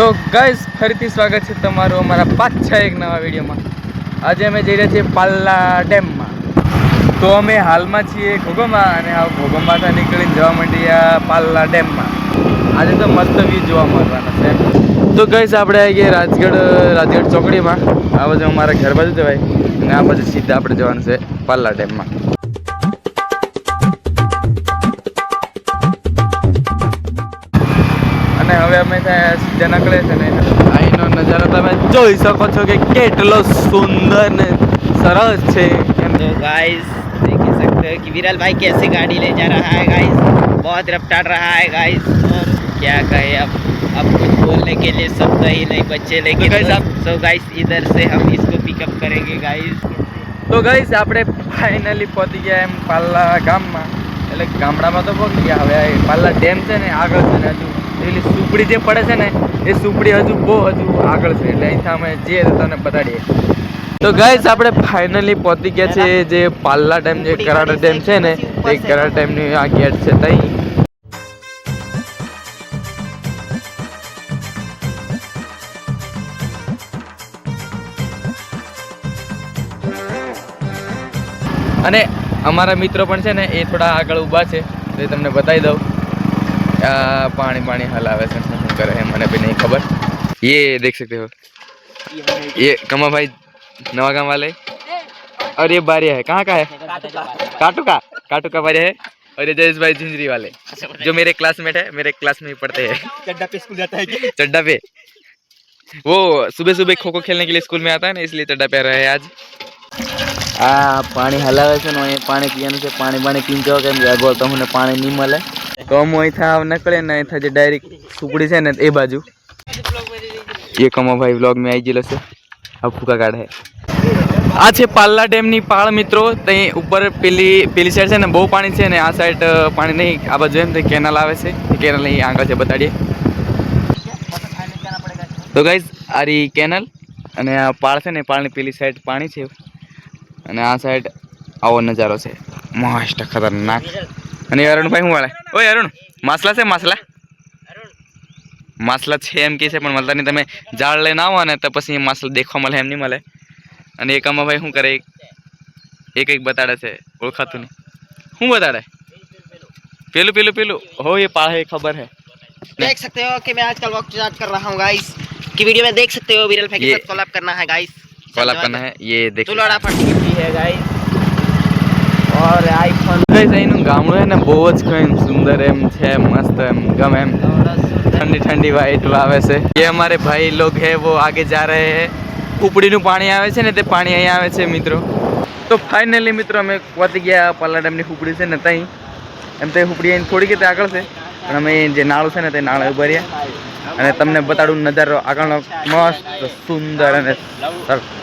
તો ગાઈઝ ફરીથી સ્વાગત છે તમારું અમારા પાછા એક નવા વિડીયોમાં. આજે અમે જઈ રહ્યા છીએ પાલ્લા ડેમમાં. તો અમે હાલમાં છીએ ઘોઘોમાં અને આ ઘોઘોમાંથી નીકળીને જવા માંડીયા પાલ્લા ડેમમાં. આજે તો મસ્ત વ્યૂ જોવા મળવાના છે. તો ગાઈઝ આપણે આવી ગયા રાજગઢ રાજગઢ ચોકડીમાં. આ બાજુ અમારા ઘર બાજુ જવાય. અને આ બાજુ સીધા આપણે જવાનું છે પાલ્લા ડેમમાં. અને હવે અમે ત્યાં સીધા નીકળે છે ને અહીંનો નજારો તમે જોઈ શકો છો કે કેટલો સુંદર ને સરસ છે એમ तो गाइस देख ही सकते हो कि विरल भाई कैसे गाड़ी ले जा रहा है गाइस बहुत रफ्तार रहा है गाइस और क्या कहे अब अब कुछ बोलने के लिए शब्द ही नहीं बचे लेकिन guys, आप- सो गाइस इधर से हम इसको पिकअप करेंगे गाइस તો ગઈશ આપણે ફાઇનલી પહોંચી ગયા એમ પાલ્લા ગામમાં એટલે ગામડામાં તો પહોંચી ગયા હવે આ પાલ્લા ડેમ છે ને આગળ છે ને હજુ પેલી સુપડી જે પડે છે ને એ સુપડી હજુ બહુ હજુ આગળ છે. એટલે અહીંથી અમે જઈએ તો તમને બતાડીએ. તો ગાઈસ આપણે ફાઇનલી પહોંચી ગયા છે જે પાલ્લા ડેમ જે કરાડા ડેમ છે ને એ કરાડા ડેમની આ ગેટ છે ત્યાં અને અમારા મિત્રો પણ છે ને એ થોડા આગળ ઊભા છે. તો એ તમને બતાવી દઉં. पानी पानी हलावे से हम करे है मैंने भी नहीं खबर। ये देख सकते हो। ये कमा भाई नवा वाले। और ये बारिया है कहाँ का है? काटू का काटू का बारिया है। और ये जयेश भाई झुंझरी वाले जो मेरे क्लासमेट है मेरे क्लास में ही पढ़ते हैं। चड्डा पे स्कूल जाता है चड्डा पे। वो सुबह सुबह खो खो खेलने के लिए स्कूल में आता है ना इसलिए चड्डा पे रहे आज। आ पानी हलावे से पानी पियाने से पानी पानी पीन के बोलता हूँ पानी नहीं मिले। તો હું અહીંથી નીકળે ને અહીંથી જે ડાયરેક્ટ સુકડી છે ને એ બાજુ. એ કમો ભાઈ વ્લોગ મેં આવી ગયેલો છે. આ ફૂકા કાઢે. આ છે પાલ્લા ડેમની પાળ, મિત્રો. ત્યાં ઉપર પેલી પેલી સાઈડ છે ને બહુ પાણી છે ને આ સાઈડ પાણી નહીં. આ બાજુ એમ તો કેનાલ આવે છે. કેનાલ અહીં આગળ છે બતાડીએ. તો ગાઈઝ આ રી કેનલ અને આ પાળ છે ને, પાળની પેલી સાઈડ પાણી છે. અને આ સાઈડ આવો નજારો છે. મસ્ત ખતરનાક. અને અરુણભાઈ શું વાળે ઓય અરુણ માસલા છે માસલા માસલા છે એમ કે છે પણ મળતા નહીં તમે ઝાડ લઈને આવો ને તો પછી માસલા દેખવા મળે એમ નહીં મળે અને એક આમાં ભાઈ શું કરે એક એક બતાડે છે ઓળખાતું નહીં શું બતાડે પેલું પેલું પેલું હો એ પાળ હે ખબર હે देख सकते हो कि मैं आजकल वक्त स्टार्ट कर रहा हूँ गाइस की वीडियो में देख सकते हो विरल भाई के ये- साथ कोलैब करना है गाइस કોલાપ કરના હે ये देख तुलड़ा फटकी भी है गाइस ઓર આઈફોન ગાઈસ અહીંનું ગામડું ને બહુ જ કંઈ સુંદર એમ છે, મસ્ત એમ, ગમે એમ. ઠંડી ઠંડી વાઇટ આવે છે. એ અમારે ભાઈ લોગ હે, વો આગે જા રહે હે. ઉપડીનું પાણી આવે છે ને તે પાણી અહીં આવે છે, મિત્રો. તો ફાઇનલી મિત્રો, અમે વધી ગયા પાલા ડેમની ઉપડી છે ને ત્યાં એમ તો ઉપડી અહીં થોડીક રીતે આગળ છે. પણ અમે જે નાળું છે ને તે નાળે ઊભા અને તમને બતાડું નજારો આગળનો મસ્ત, સુંદર અને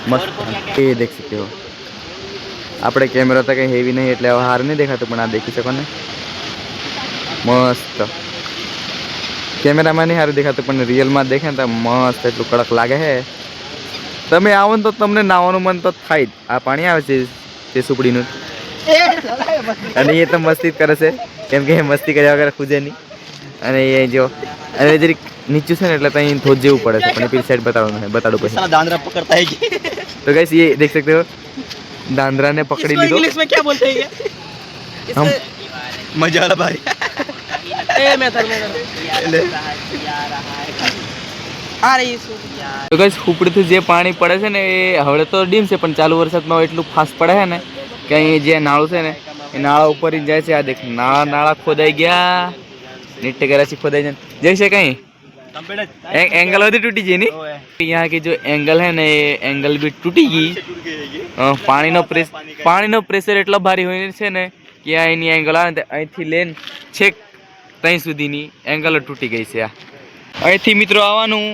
મસ્ત. એ દેખી શકો. આપણે કેમેરો તો કંઈ હેવી નહીં એટલે હાર નહીં દેખાતું પણ આ દેખી શકો ને? મસ્ત. કેમેરામાં નહીં સારું દેખાતું પણ રિયલમાં દેખે ને તો મસ્ત એટલું કડક લાગે છે તમે આવો ને તો તમને નાહવાનું મન તો થાય જ. આ પાણી આવે છે તે સુપડીનું. અને એ તો મસ્તી જ કરે છે. કેમ કે મસ્તી કર્યા વગર ખુજે નહીં. અને એ જો અને જરીક નીચું છે ને એટલે ત્યાં થોજ જેવું પડે છે પણ પેલી સાઈડ બતાવવાનું છે બતાડું પછી. તો કઈ એ દેખ સકતે દાંદરા ને પકડી લીધો ઇંગ્લિશમાં ક્યાં બોલતે હે હમ મજા આલા ભાઈ એ મેં તર મેં એટલે આ રહી તો ગાઈસ ઉપડેથી જે પાણી પડે છે ને એ હવે તો ડીમ છે પણ ચાલુ વરસાદમાં એટલું ફાસ્ટ પડે છે ને કે અહીં જે નાળું છે ને એ નાળા ઉપર જાય છે. આ દેખ નાળા નાળા ખોદાઈ ગયા. નીટ કરાચી ખોદાઈ જાય. જઈ છે કઈ एंगल होती टूटी जी नहीं यहाँ की जो एंगल है ને એ એંગલ બી તૂટી ગઈ અ, પાણીનો પ્રેસ પાણીનો પ્રેશર એટલો ભારી હોય છે ને કે આ એની એંગલ આવે ને તે અહીંથી લઈને છેક ત્યાં સુધીની એંગલો તૂટી ગઈ છે આ અહીંથી મિત્રો આવવાનું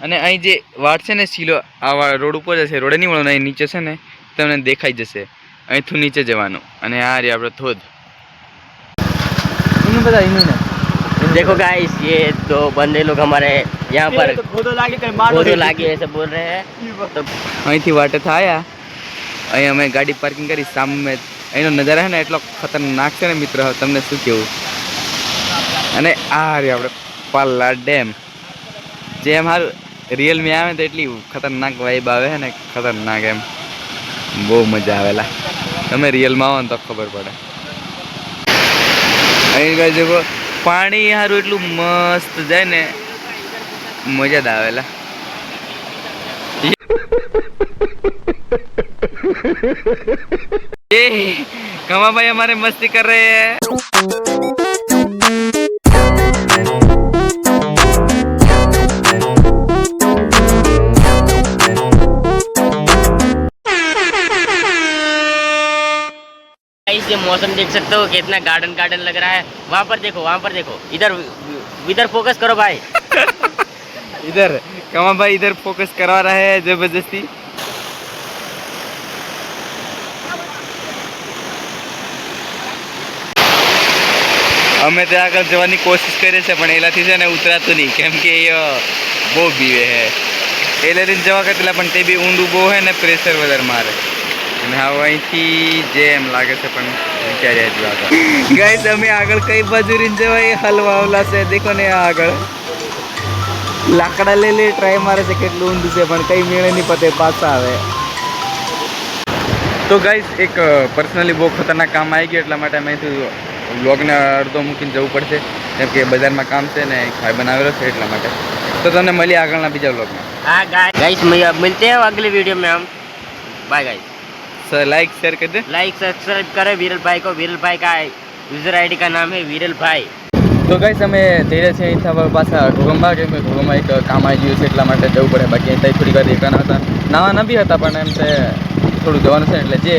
અને અહીં જે વાટ છે ને સીલો આ વા- રોડ ઉપર જશે રોડે નહીં વળવાનું અહીં નીચે છે ને તમને દેખાઈ જશે અહીંથી નીચે જવાનું અને આ રે આપણે ધોધ એનું બધા એનું ને देखो गाइस ये दो बंदे लोग हमारे यहाँ पर गोदो लागे ऐसे बोल रहे हैं तो અહીંથી વાટે થયા અહીં અમે ગાડી પાર્કિંગ કરી સામે અહીંનો નજારો છે ને એટલો ખતરનાક છે ને મિત્ર તમને શું કેવું અને આ રે આપણે પાલ્લા ડેમ જેમ હારું રિયલ મી આવે ને તો એટલી ખતરનાક વાઇબ આવે છે ને ખતરનાક એમ બહુ મજા આવેલા તમે રિયલમાં આવો ને તો ખબર પડે અહીં ગાઈસ દેખો પાણી સારું એટલું મસ્ત જાય ને મજા જ આવેલા કમાભાઈ અમારે મસ્તી કરે. मौसम देख सकते हो कितना गार्डन गार्डन लग रहा है वहाँ पर देखो वहाँ पर देखो इधर इधर फोकस करो भाई इधर कमा भाई इधर फोकस करवा रहा है जबरदस्ती અમે ત્યાં આગળ જવાની કોશિશ કરીએ છીએ પણ એલાથી છે ને ઉતરાતું નહીં કેમ કે એ અ, બહુ બીવે છે એ લઈને જવા કરતા પણ તે બી ઊંડું બહુ છે ને પ્રેશર વધારે મારે અને હવે અહીંથી જે એમ લાગે છે પણ વિચાર્યા જો આગળ ગાઈસ અમે આગળ કઈ બાજુ રીને જવાય હલવાવલા છે. દેખો ને આગળ. લાકડા લઈ લઈ ટ્રાય મારે છે કેટલું ઊંધું છે પણ કઈ મેળે નહીં પતે પાછા આવે. તો ગાઈસ એક પર્સનલી બહુ ખતરનાક કામ આવી ગયું એટલા માટે અમે વ્લોગને અડધો મૂકીને જવું પડશે. કેમ કે બજારમાં કામ છે ને ખાઈ બનાવેલો છે એટલા માટે. તો તમને મળીએ આગળના બીજા વ્લોગમાં હા ગાઈસ મળીએ. મિલતે અગલી વીડિયો મેં bye guys guys sir like share કરી દે लाइक सब्सक्राइब करें वीरल भाई को वीरल भाई का यूजर आईडी का नाम है वीरल भाई તો ગાઈસ અમે જઈ રહ્યા છીએ અહીંથી હવે પાછા ઘોગંબા કેમ કે ઘોગંબા એક કામ આવી ગયું છે એટલા માટે જવું પડે બાકી અહીં થોડી વાર એકના હતા નાવાના બી હતા પણ એમ છે થોડું જવાનું છે એટલે જે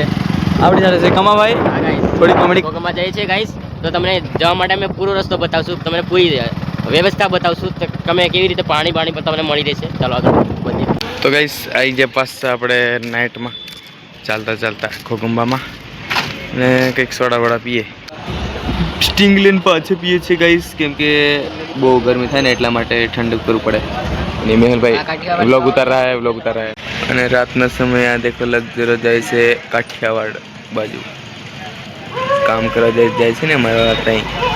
આપણી સાથે છે કમાભાઈ હા ગાઈસ થોડી કોમેડી કોકમાં જઈએ છીએ ગાઈસ તો તમને જવા માટે અમે પૂરો રસ્તો બતાવશું તમને પૂરી વ્યવસ્થા બતાવશું તો તમે કેવી રીતે પાણી પાણી તમને મળી રહેશે ચાલો આગળ વધીએ તો ગાઈસ આવી ગયા પાછા આપણે નાઇટમાં ચાલતા ચાલતા ખોગંબામાં ને કંઈક સોડા વડા પીએ. સ્ટિંગ લઈને પાછું પીએ છીએ ગાઈસ કેમ કે બહુ ગરમી થાય ને એટલા માટે ઠંડક કરવું પડે. અને મેહલભાઈ વ્લોગ ઉતાર રહ્યા હે વ્લોગ ઉતાર રહ્યા અને રાતના સમયે આ દેખો લગજરો જાય છે કાઠિયાવાડ બાજુ. કામ કરવા જાય છે ને અમારા ત્યાં.